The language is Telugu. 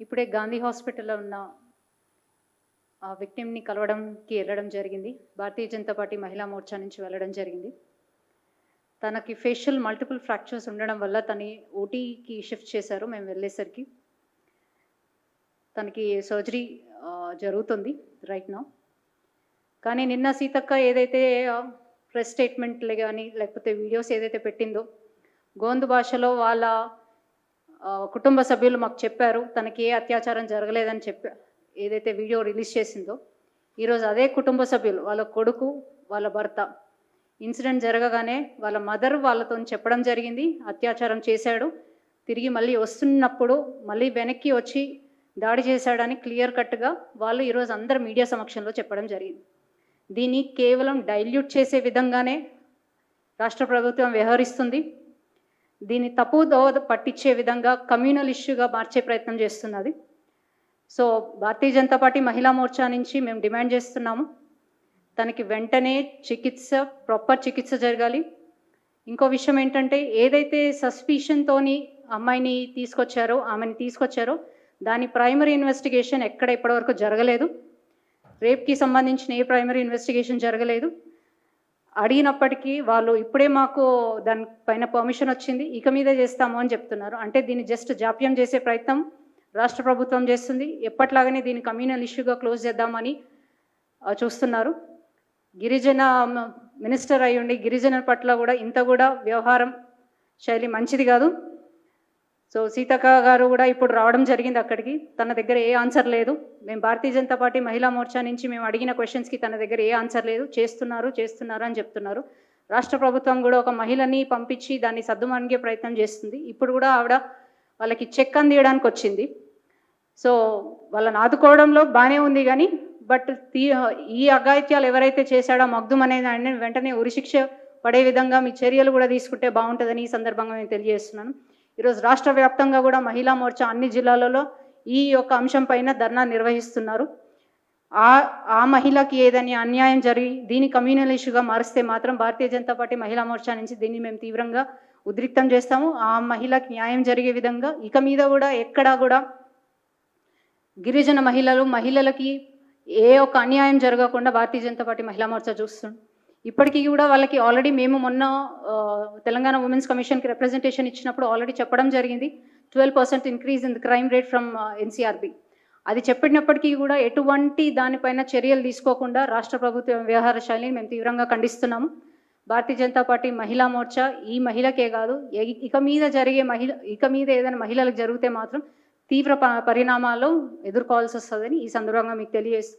ఇప్పుడే గాంధీ హాస్పిటల్లో ఉన్న ఆ విక్టిమ్ని కలవడంకి వెళ్ళడం జరిగింది. భారతీయ జనతా పార్టీ మహిళా మోర్చా నుంచి వెళ్ళడం జరిగింది. తనకి ఫేషియల్ మల్టిపుల్ ఫ్రాక్చర్స్ ఉండడం వల్ల తని ఓటీకి షిఫ్ట్ చేశారు. మేము వెళ్ళేసరికి తనకి సర్జరీ జరుగుతుంది రైట్ నా కానీ నిన్న సీతక్క ఏదైతే ప్రెస్ స్టేట్మెంట్లు కానీ లేకపోతే వీడియోస్ ఏదైతే పెట్టిందో గోందు భాషలో వాళ్ళ కుటుంబ సభ్యులు మాకు చెప్పారు తనకి ఏ అత్యాచారం జరగలేదని చెప్పా ఏదైతే వీడియో రిలీజ్ చేసిందో ఈరోజు అదే కుటుంబ సభ్యులు వాళ్ళ కొడుకు వాళ్ళ భర్త. ఇన్సిడెంట్ జరగగానే వాళ్ళ మదర్ వాళ్ళతో చెప్పడం జరిగింది అత్యాచారం చేశాడు. తిరిగి మళ్ళీ వస్తున్నప్పుడు మళ్ళీ వెనక్కి వచ్చి దాడి చేశాడని క్లియర్ కట్గా వాళ్ళు ఈరోజు అందరు మీడియా సమక్షంలో చెప్పడం జరిగింది. దీన్ని కేవలం డైల్యూట్ చేసే విధంగానే రాష్ట్ర ప్రభుత్వం వ్యవహరిస్తుంది. దీన్ని తప్పు దోవ పట్టించే విధంగా కమ్యూనల్ ఇష్యూగా మార్చే ప్రయత్నం చేస్తున్నది. సో భారతీయ జనతా పార్టీ మహిళా మోర్చా నుంచి మేము డిమాండ్ చేస్తున్నాము. తనకి వెంటనే చికిత్స ప్రాపర్ చికిత్స జరగాలి. ఇంకో విషయం ఏంటంటే ఏదైతే సస్పిషన్తోని అమ్మాయిని తీసుకొచ్చారో ఆమెని తీసుకొచ్చారో దాని ప్రైమరీ ఇన్వెస్టిగేషన్ ఎక్కడ ఇప్పటివరకు జరగలేదు. రేప్కి సంబంధించిన ఏ ప్రైమరీ ఇన్వెస్టిగేషన్ జరగలేదు. అడిగినప్పటికీ వాళ్ళు ఇప్పుడే మాకు దానిపైన పర్మిషన్ వచ్చింది ఇక మీదే చేస్తాము అని చెప్తున్నారు. అంటే దీన్ని జస్ట్ జాప్యం చేసే ప్రయత్నం రాష్ట్ర ప్రభుత్వం చేస్తుంది. ఎప్పట్లాగానే దీన్ని కమ్యూనల్ ఇష్యూగా క్లోజ్ చేద్దామని చూస్తున్నారు. గిరిజన మినిస్టర్ అయి ఉండి పట్ల కూడా ఇంత కూడా వ్యవహారం శైలి మంచిది కాదు. సో సీతక్క గారు కూడా ఇప్పుడు రావడం జరిగింది అక్కడికి. తన దగ్గర ఏ ఆన్సర్ లేదు. మేము భారతీయ జనతా పార్టీ మహిళా మోర్చా నుంచి మేము అడిగిన క్వశ్చన్స్కి తన దగ్గర ఏ ఆన్సర్ లేదు. చేస్తున్నారు చేస్తున్నారు అని చెప్తున్నారు. రాష్ట్ర ప్రభుత్వం కూడా ఒక మహిళని పంపించి దాన్ని సర్దుమణిగే ప్రయత్నం చేస్తుంది. ఇప్పుడు కూడా ఆవిడ వాళ్ళకి చెక్ అందియడానికి వచ్చింది. సో వాళ్ళని ఆదుకోవడంలో బాగానే ఉంది కానీ బట్ తీ ఈ అఘాయిత్యాలు ఎవరైతే చేశాడో మగ్దుమ్ అనే ఆయన వెంటనే ఉరిశిక్ష పడే విధంగా మీ చర్యలు కూడా తీసుకుంటే బాగుంటుందని ఈ సందర్భంగా నేను తెలియజేస్తున్నాను. ఈరోజు రాష్ట్ర వ్యాప్తంగా కూడా మహిళా మోర్చా అన్ని జిల్లాలలో ఈ యొక్క అంశం పైన ధర్నా నిర్వహిస్తున్నారు. ఆ ఆ మహిళకి ఏదని అన్యాయం జరిగి దీని కమ్యూనల్ ఇష్యూగా మారిస్తే మాత్రం భారతీయ జనతా పార్టీ మహిళా మోర్చా నుంచి దీన్ని మేము తీవ్రంగా ఉద్రిక్తం చేస్తాము. ఆ మహిళకి న్యాయం జరిగే విధంగా ఇక మీద కూడా ఎక్కడా కూడా గిరిజన మహిళలు మహిళలకి ఏ ఒక్క అన్యాయం జరగకుండా భారతీయ జనతా పార్టీ మహిళా మోర్చా చూస్తుంది. ఇప్పటికీ కూడా వాళ్ళకి ఆల్రెడీ మేము మొన్న తెలంగాణ ఉమెన్స్ కమిషన్కి రిప్రజెంటేషన్ ఇచ్చినప్పుడు ఆల్రెడీ చెప్పడం జరిగింది. Twelve percent increase in the crime rate from NCRB అది చెప్పినప్పటికీ కూడా ఎటువంటి దానిపైన చర్యలు తీసుకోకుండా రాష్ట్ర ప్రభుత్వ వ్యవహార శైలిని మేము తీవ్రంగా ఖండిస్తున్నాము. భారతీయ జనతా పార్టీ మహిళా మోర్చా ఈ మహిళకే కాదు ఇక మీద జరిగే మహిళ ఇక మీద ఏదైనా మహిళలకు జరిగితే మాత్రం తీవ్ర ప- పరిణామాలు ఎదుర్కోవాల్సి వస్తుందని ఈ సందర్భంగా మీకు తెలియజేస్తూ